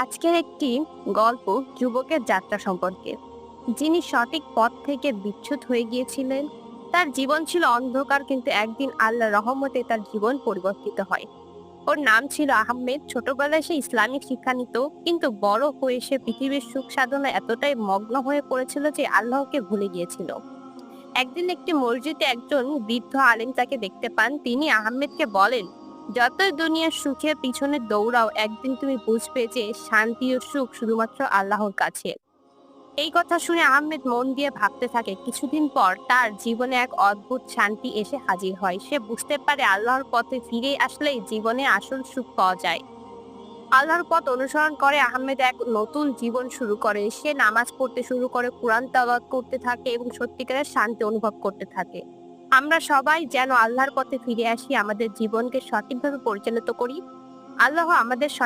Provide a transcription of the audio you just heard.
আজকের একটি গল্প যুবকের যাত্রা সম্পর্কে। যিনি সঠিক পথ থেকে বিচ্ছুত হয়ে গিয়েছিলেন, তার জীবন ছিল অন্ধকার কিন্তু একদিন আল্লাহ রহমতে তার জীবন পরিবর্তিত হয়। ওর নাম ছিল আহমেদ। ছোটবেলায় সে ইসলামিক শিক্ষা নিত, কিন্তু বড় হয়ে সে পৃথিবীর সুখ সাধনা এতটাই মগ্ন হয়ে পড়েছিল যে আল্লাহকে ভুলে গিয়েছিল। একদিন একটি মসজিদে একজন বৃদ্ধ আলেম তাকে দেখতে পান। তিনি আহমেদকে বলেন যতই দুনিয়ার সুখের পিছনে দৌড়াও, একদিন তুমি বুঝবে যে শান্তি ও সুখ শুধুমাত্র আল্লাহর কাছে। এই কথা শুনে আহমেদ মন দিয়ে ভাবতে থাকে, কিছুদিন পর তার জীবনে এক অদ্ভুত শান্তি এসে হাজির হয়। সে বুঝতে পারে আল্লাহর পথে ফিরে আসলেই জীবনে আসল সুখ পাওয়া যায়। আল্লাহর পথ অনুসরণ করে আহমেদ এক নতুন জীবন শুরু করে। সে নামাজ পড়তে শুরু করে, কোরআন তালাওয়াত করতে থাকে এবং সত্যিকারের শান্তি অনুভব করতে থাকে। আমরা সবাই যেন আল্লাহর পথে ফিরে আসি আমাদের জীবনকে সঠিকভাবে পরিচালিত করি। আল্লাহ আমাদের